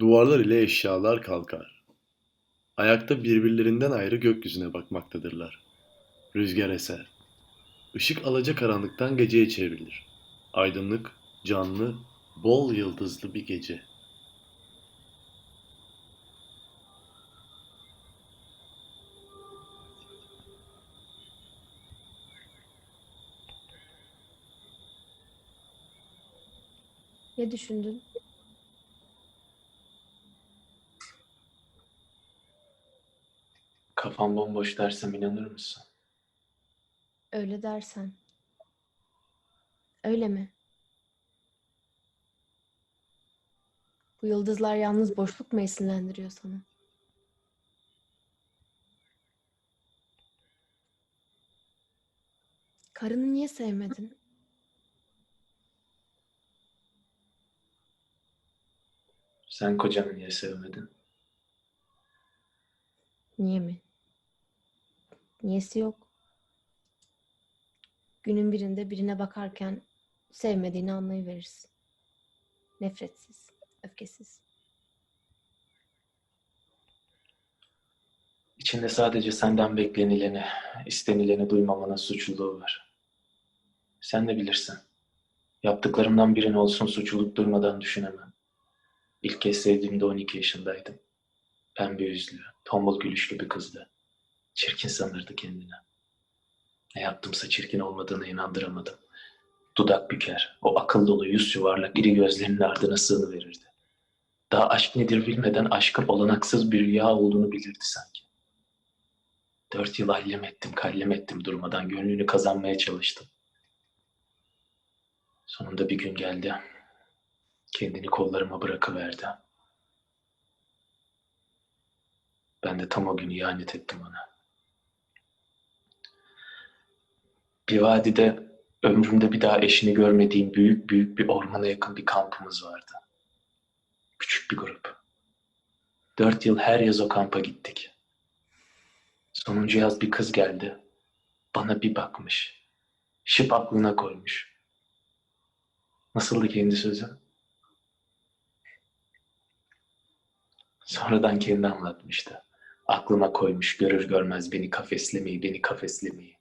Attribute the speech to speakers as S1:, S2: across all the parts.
S1: Duvarlar ile eşyalar kalkar. Ayakta birbirlerinden ayrı gökyüzüne bakmaktadırlar. Rüzgar eser. Işık alacakaranlıktan geceye çevrilir. Aydınlık, canlı, bol yıldızlı bir gece.
S2: Ne düşündün?
S3: Kafam bomboş dersem inanır mısın?
S2: Öyle dersen. Öyle mi? Bu yıldızlar yalnız boşluk mu esinlendiriyor sana? Karını niye sevmedin?
S3: Sen kocanı niye sevmedin?
S2: Niye mi? Niyesi yok. Günün birinde birine bakarken sevmediğini anlayıverirsin. Nefretsiz, öfkesiz.
S3: İçinde sadece senden beklenileni, istenileni duymamanın suçluluğu var. Sen de bilirsin. Yaptıklarımdan birini olsun suçluluk duymadan düşünemem. İlk kez sevdiğimde 12 yaşındaydım. Pembe yüzlü, tombul gülüşlü bir kızdı. Çirkin sanırdı kendini. Ne yaptımsa çirkin olmadığına inandıramadım. Dudak büker, o akıl dolu yüz yuvarlak iri gözlerinin ardına sığınıverirdi. Daha aşk nedir bilmeden aşkın olanaksız bir rüya olduğunu bilirdi sanki. Dört yıl allem ettim, kallem ettim durmadan. Gönlünü kazanmaya çalıştım. Sonunda bir gün geldi. Kendini kollarıma bırakıverdi. Ben de tam o gün ihanet ettim ona. Bir vadide ömrümde bir daha eşini görmediğim büyük büyük bir ormana yakın bir kampımız vardı. Küçük bir grup. Dört yıl her yaz o kampa gittik. Sonuncu yaz bir kız geldi. Bana bir bakmış. Şıp aklına koymuş. Nasıldı kendi sözü? Sonradan kendi anlatmıştı. Aklına koymuş görür görmez beni kafeslemeyi, beni kafeslemeyi.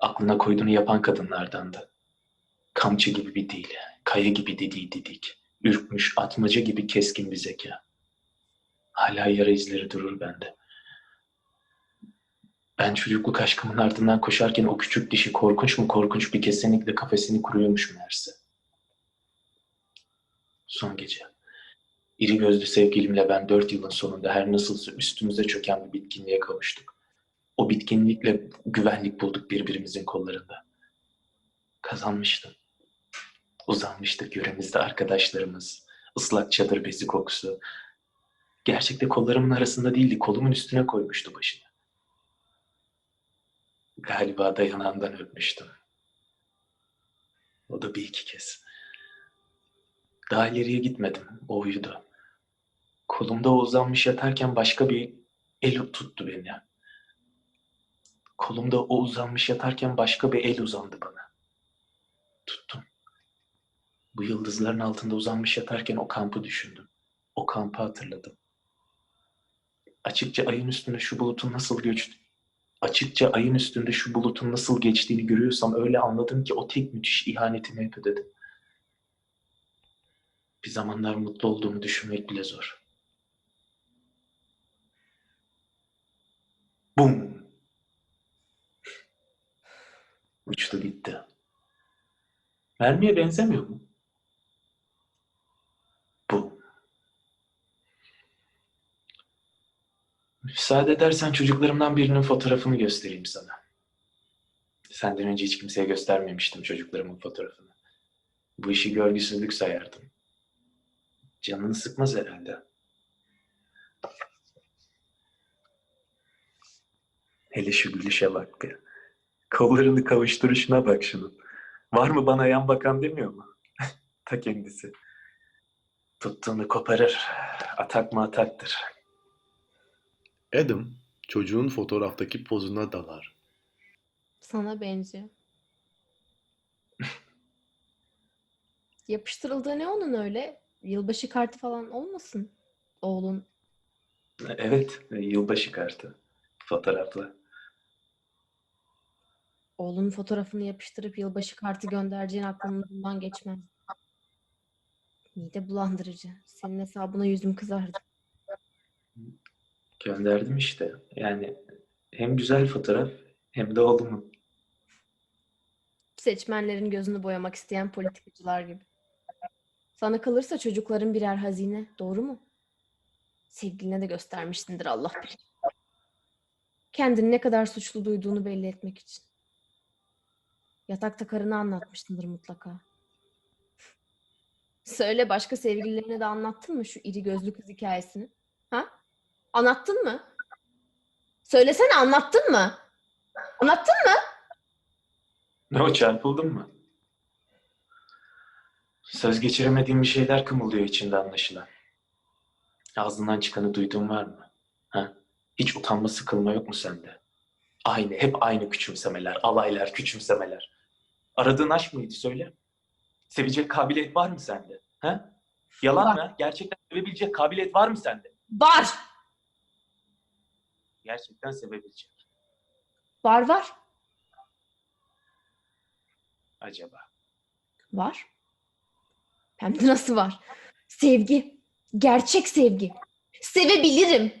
S3: Aklına koyduğunu yapan kadınlardandı. Kamçı gibi bir dil, kaya gibi dediği didik, ürkmüş atmaca gibi keskin bir zeka. Hala yara izleri durur bende. Ben çocukluk aşkımın ardından koşarken o küçük dişi korkunç mu korkunç bir kesinlikle kafesini kuruyormuş meğerse. Son gece. İri gözlü sevgilimle ben dört yılın sonunda her nasılsa üstümüze çöken bir bitkinliğe kavuştuk. O bitkinlikle güvenlik bulduk birbirimizin kollarında. Kazanmıştım. Uzanmıştık yöremizde arkadaşlarımız. ıslak çadır bezi kokusu. Gerçekte kollarımın arasında değildi, kolumun üstüne koymuştu başını. Galiba dayanağından öpmüştüm. O da bir iki kez. Daha ileriye gitmedim. O uyudu. Kolumda uzanmış yatarken başka bir el tuttu beni. Kolumda o uzanmış yatarken başka bir el uzandı bana. Tuttum. Bu yıldızların altında uzanmış yatarken o kampı düşündüm. O kampı hatırladım. Açıkça ayın üstünde şu bulutun nasıl göçtü, açıkça ayın üstünde şu bulutun nasıl geçtiğini görüyorsam öyle anladım ki o tek müthiş ihanetimi hep ödedim. Bir zamanlar mutlu olduğumu düşünmek bile zor. Bum! Uçtu gitti. Mermiye benzemiyor mu? Bu. Müsaade edersen çocuklarımdan birinin fotoğrafını göstereyim sana. Senden önce hiç kimseye göstermemiştim çocuklarımın fotoğrafını. Bu işi görgüsüzlük sayardım. Canını sıkmaz herhalde. Hele şu gülüşe bak bir. Kollarını kavuşturuşuna bak şunun. Var mı bana yan bakan demiyor mu? Ta kendisi. Tuttuğunu koparır. Atak mı ataktır.
S1: Adam çocuğun fotoğraftaki pozuna dalar.
S2: Sana benziyor. Yapıştırıldığı ne onun öyle? Yılbaşı kartı falan olmasın? Oğlun
S3: Evet, yılbaşı kartı. Fotoğrafla.
S2: Oğlunun fotoğrafını yapıştırıp yılbaşı kartı göndereceğin aklımdan geçmez. Mide bulandırıcı. Senin hesabına yüzüm kızardı.
S3: Gönderdim işte. Yani hem güzel fotoğraf hem de oğlumun.
S2: Seçmenlerin gözünü boyamak isteyen politikacılar gibi. Sana kalırsa çocukların birer hazine. Doğru mu? Sevgiline de göstermişsindir Allah bilir. Kendini ne kadar suçlu duyduğunu belli etmek için. Yatakta karını anlatmışsındır mutlaka. Söyle başka sevgililerine de anlattın mı şu iri gözlü kız hikayesini? Ha? Anlattın mı? Söylesene anlattın mı? Anlattın mı?
S3: Ne o çarpıldın mı? Söz geçiremediğim bir şeyler kımıldıyor içinde anlaşılan. Ağzından çıkanı duyduğun var mı? Ha? Hiç utanma sıkılma yok mu sende? Aynı, hep aynı küçümsemeler, alaylar, küçümsemeler. Aradığın aşk mıydı söyle? Sevecek kabiliyet var mı sende? Ha? Yalan mı? Gerçekten sevebilecek kabiliyet var mı sende?
S2: Var.
S3: Gerçekten sevebilecek.
S2: Var var.
S3: Acaba?
S2: Var. Hem de nasıl var? Sevgi. Gerçek sevgi. Sevebilirim.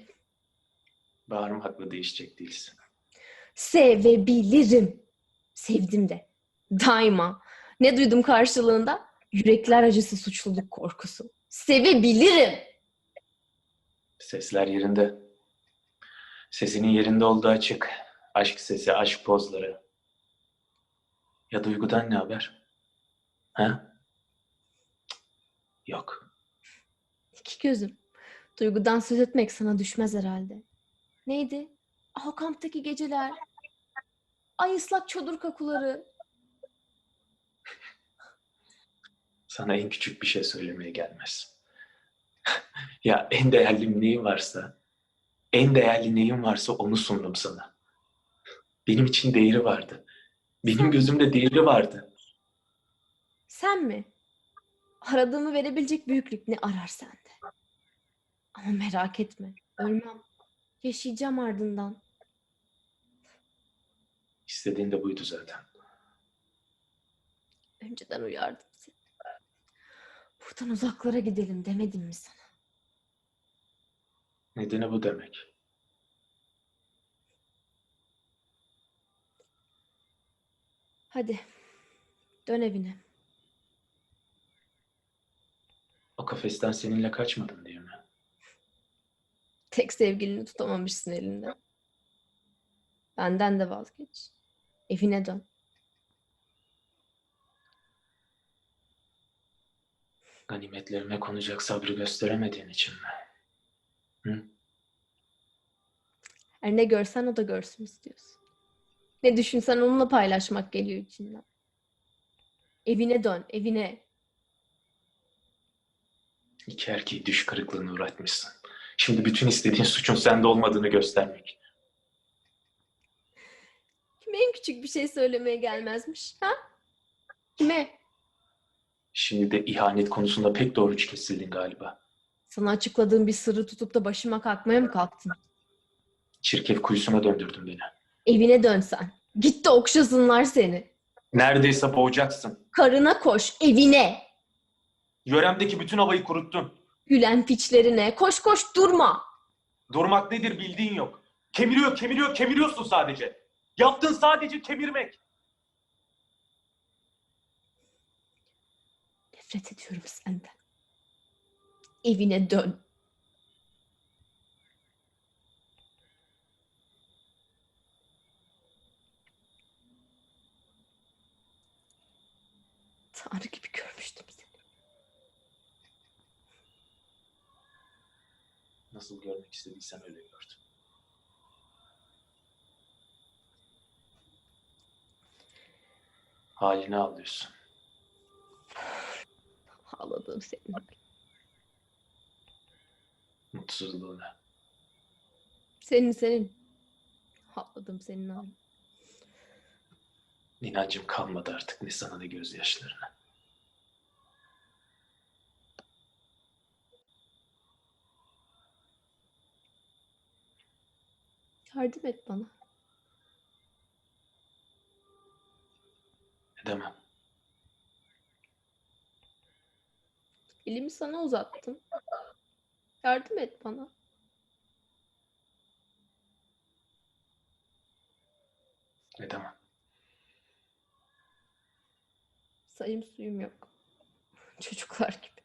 S3: Bağrım haklı değişecek değilsin.
S2: Sevebilirim. Sevdim de. Daima. Ne duydum karşılığında? Yürekler acısı suçluluk korkusu. Sevebilirim.
S3: Sesler yerinde. Sesinin yerinde olduğu açık. Aşk sesi, aşk pozları. Ya duygudan ne haber? Ha? Yok.
S2: İki gözüm. Duygudan söz etmek sana düşmez herhalde. Neydi? Ah, o kamptaki geceler. Ay ıslak çadır kakuları.
S3: Sana en küçük bir şey söylemeye gelmez. ya en değerli neyin varsa, en değerli neyin varsa onu sundum sana. Benim için değeri vardı. Benim gözümde değeri vardı.
S2: Sen mi? Aradığımı verebilecek büyüklük ne arar sende? Ama merak etme. Ölmem. Yaşayacağım ardından.
S3: İstediğin de buydu zaten.
S2: Önceden uyardım. Buradan uzaklara gidelim demedim mi sana?
S3: Nedeni bu demek.
S2: Hadi. Dön evine.
S3: O kafesten seninle kaçmadım diye mi?
S2: Tek sevgilini tutamamışsın elinden. Benden de vazgeç. Evine dön.
S3: Ganimetlerime konacak sabrı gösteremediğin için mi? Hı?
S2: Her ne görsen o da görsün istiyorsun. Ne düşünsen onunla paylaşmak geliyor içinden. Evine dön, evine.
S3: İki erkeği düş kırıklığına uğratmışsın. Şimdi bütün istediğin suçun sende olmadığını göstermek.
S2: Kime en küçük bir şey söylemeye gelmezmiş? Ha? Kime?
S3: Şimdi de ihanet konusunda pek doğrucu kesildin galiba.
S2: Sana açıkladığım bir sırrı tutup da başıma kalkmaya mı kalktın?
S3: Çirkef kuyusuna döndürdün beni.
S2: Evine dönsen. Git de okşasınlar seni.
S3: Neredeyse boğacaksın.
S2: Karına koş, evine.
S3: Yöremdeki bütün havayı kuruttun.
S2: Gülen piçlerine. Koş koş durma.
S3: Durmak nedir bildiğin yok. Kemiriyor, kemiriyor, kemiriyorsun sadece. Yaptığın sadece kemirmek.
S2: Nefret ediyorum senden. Evine dön. Tanrı gibi görmüştüm seni.
S3: Nasıl görmek istediysen öyle gördüm. Haline ağlıyorsun
S2: ağladığım senin.
S3: Mutsuzluğuna.
S2: Senin senin. Ağladım senin abi.
S3: İnancım kalmadı artık ne sana ne gözyaşlarına.
S2: Yardım et bana.
S3: Edemem.
S2: Elimi sana uzattım. Yardım et bana.
S3: Edemem.
S2: Sayım suyum yok. Çocuklar gibi.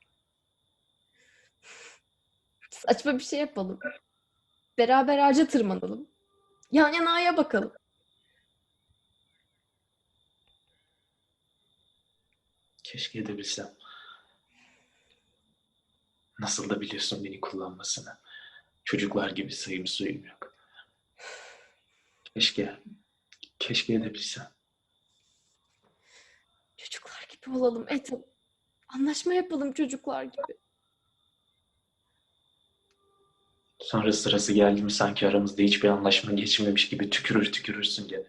S2: Saçma bir şey yapalım. Beraber ağaca tırmanalım. Yan yana aya bakalım.
S3: Keşke edebilsem. Nasıl da biliyorsun beni kullanmasını. Çocuklar gibi sayım suyum yok. Keşke, keşke edebilsem.
S2: Çocuklar gibi olalım Ethan. Anlaşma yapalım çocuklar gibi.
S3: Sonra sırası geldi mi sanki aramızda hiçbir anlaşma geçmemiş gibi tükürür tükürürsün gene.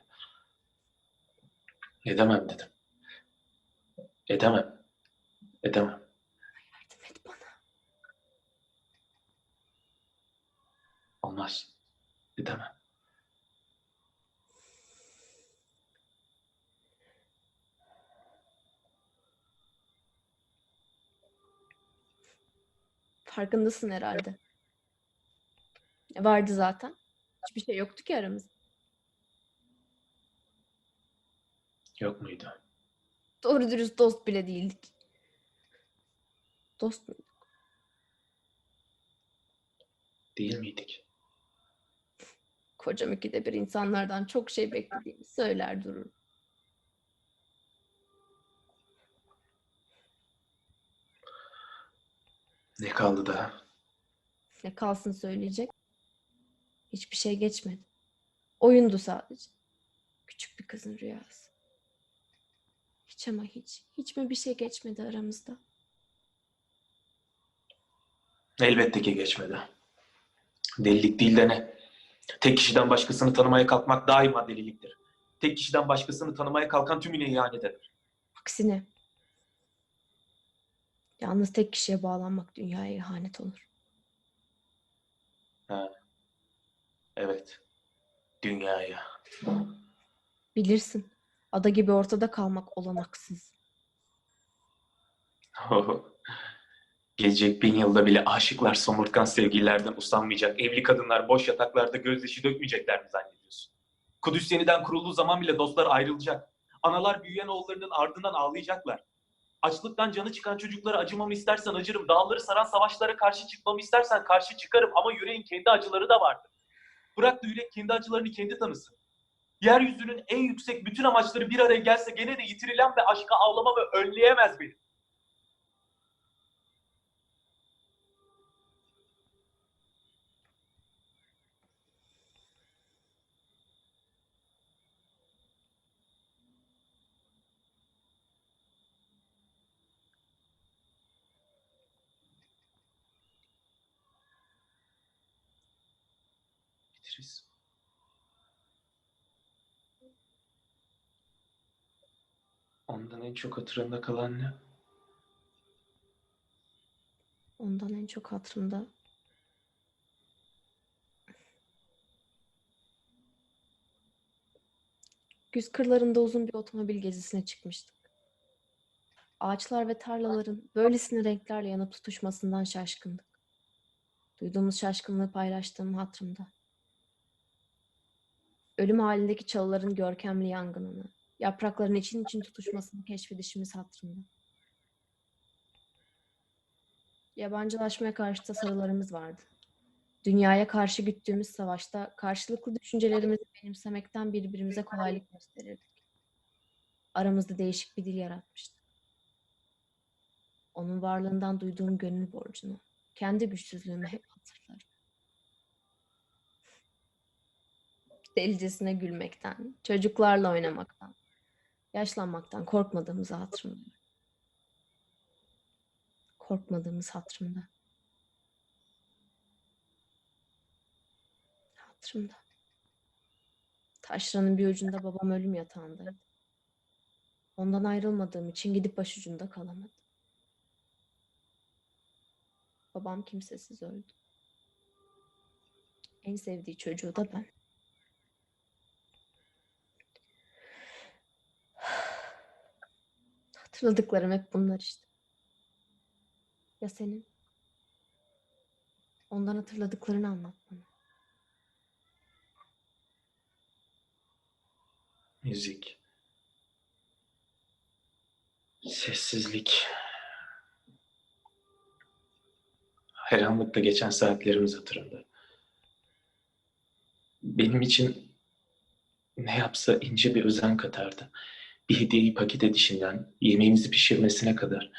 S3: Edemem dedim. Edemem. Edemem.
S2: Yardım et bana.
S3: Olmaz. Edemem.
S2: Farkındasın herhalde. Vardı zaten. Hiçbir şey yoktu ki aramızda.
S3: Yok muydu?
S2: Doğru dürüst dost bile değildik. Dost mu?
S3: Değil miydik?
S2: Kocam ikide bir insanlardan çok şey beklediğimi söyler durur.
S3: Ne kaldı daha?
S2: Ne kalsın söyleyecek? Hiçbir şey geçmedi. Oyundu sadece. Küçük bir kızın rüyası. Hiç ama hiç. Hiç mi bir şey geçmedi aramızda?
S3: Elbette ki geçmedi. Delilik değil de ne? Tek kişiden başkasını tanımaya kalkmak daima deliliktir. Tek kişiden başkasını tanımaya kalkan tümüne ihanet eder.
S2: Aksine. Yalnız tek kişiye bağlanmak dünyaya ihanet olur.
S3: Evet. Dünyaya.
S2: Bilirsin. Ada gibi ortada kalmak olanaksız.
S3: Gelecek bin yılda bile aşıklar somurtkan sevgililerden usanmayacak, evli kadınlar boş yataklarda gözyaşı dökmeyecekler mi zannediyorsun? Kudüs yeniden kurulduğu zaman bile dostlar ayrılacak. Analar büyüyen oğullarının ardından ağlayacaklar. Açlıktan canı çıkan çocuklara acımamı istersen acırım. Dağları saran savaşlara karşı çıkmamı istersen karşı çıkarım. Ama yüreğin kendi acıları da vardır. Bırak da yürek kendi acılarını kendi tanısın. Yeryüzünün en yüksek bütün amaçları bir araya gelse gene de yitirilen ve aşka ağlama ve önleyemez beni. Beatrice. Ondan en çok hatırında kalan ne?
S2: Ondan en çok hatırımda Güz kırlarında uzun bir otomobil gezisine çıkmıştık. Ağaçlar ve tarlaların böylesine renklerle yanıp tutuşmasından şaşkındık. Duyduğumuz şaşkınlığı paylaştığım hatırımda. Ölüm halindeki çalıların görkemli yangınını, yaprakların için için tutuşmasını keşfedişimiz hatırımda. Yabancılaşmaya karşı tasarılarımız vardı. Dünyaya karşı güttüğümüz savaşta karşılıklı düşüncelerimizi benimsemekten birbirimize kolaylık gösterirdik. Aramızda değişik bir dil yaratmıştık. Onun varlığından duyduğum gönül borcunu, kendi güçsüzlüğümü hep hatırlarım. Delicesine gülmekten, çocuklarla oynamaktan, yaşlanmaktan korkmadığımızı hatırlıyorum. Korkmadığımız hatırımda. Hatırımda. Taşranın bir ucunda babam ölüm yatağındaydı. Ondan ayrılmadığım için gidip başucunda kalamadım. Babam kimsesiz öldü. En sevdiği çocuğu da ben. Hatırladıklarım hep bunlar işte. Ya senin? Ondan hatırladıklarını anlat bana.
S3: Müzik. Sessizlik. Hayranlıkla geçen saatlerimiz hatırımda. Benim için ne yapsa ince bir özen katardı. Bir hediyeyi paket edişinden, yemeğimizi pişirmesine kadar.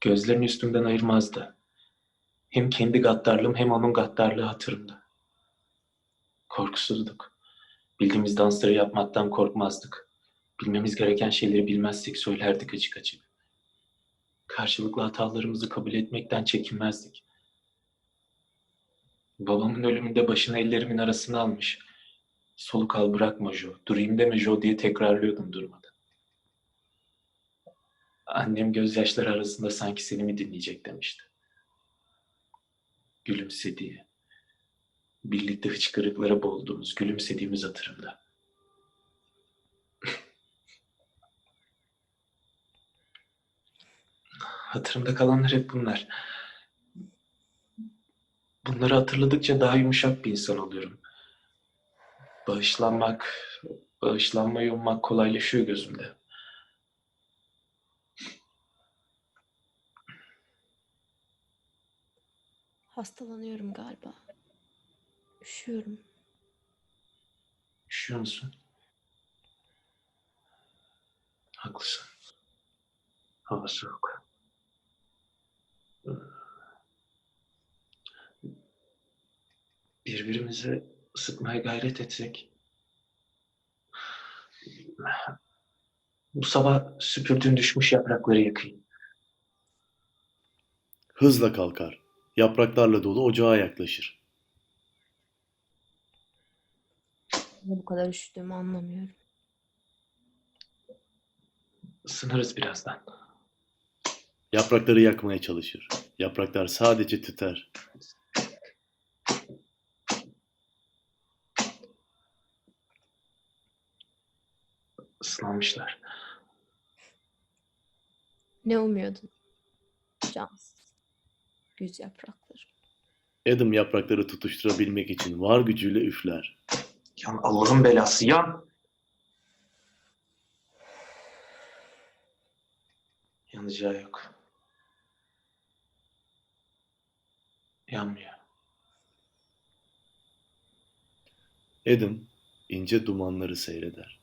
S3: Gözlerini üstümden ayırmazdı. Hem kendi gaddarlığım hem onun gaddarlığı hatırımda. Korkusuzduk. Bildiğimiz dansları yapmaktan korkmazdık. Bilmemiz gereken şeyleri bilmezsek söylerdik açık açık. Karşılıklı hatalarımızı kabul etmekten çekinmezdik. Babamın ölümünde başını ellerimin arasına almış. Soluk al bırakma Jo, durayım deme Jo diye tekrarlıyordum durmadan. Annem gözyaşları arasında sanki seni mi dinleyecek demişti. Gülümsediği, birlikte hıçkırıklara boğulduğumuz, gülümsediğimiz hatırımda. Hatırımda kalanlar hep bunlar. Bunları hatırladıkça daha yumuşak bir insan oluyorum. Bağışlanmak, bağışlanmayı ummak kolaylaşıyor gözümde.
S2: Hastalanıyorum galiba. Üşüyorum.
S3: Üşüyor musun? Haklısın. Hava soğuk. Birbirimize ısıtmaya gayret etsek. Bu sabah süpürdüğün düşmüş yaprakları yakayım.
S1: Hızla kalkar. Yapraklarla dolu ocağa yaklaşır.
S2: Bu kadar üşüdüğümü anlamıyorum.
S3: Isınırız birazdan.
S1: Yaprakları yakmaya çalışır. Yapraklar sadece tüter.
S3: Islanmışlar.
S2: Ne umuyordun? Cansız. Güz yaprakları.
S1: Adam yaprakları tutuşturabilmek için var gücüyle üfler.
S3: Yan Allah'ın belası yan. Yanacağı yok. Yanmıyor.
S1: Adam ince dumanları seyreder.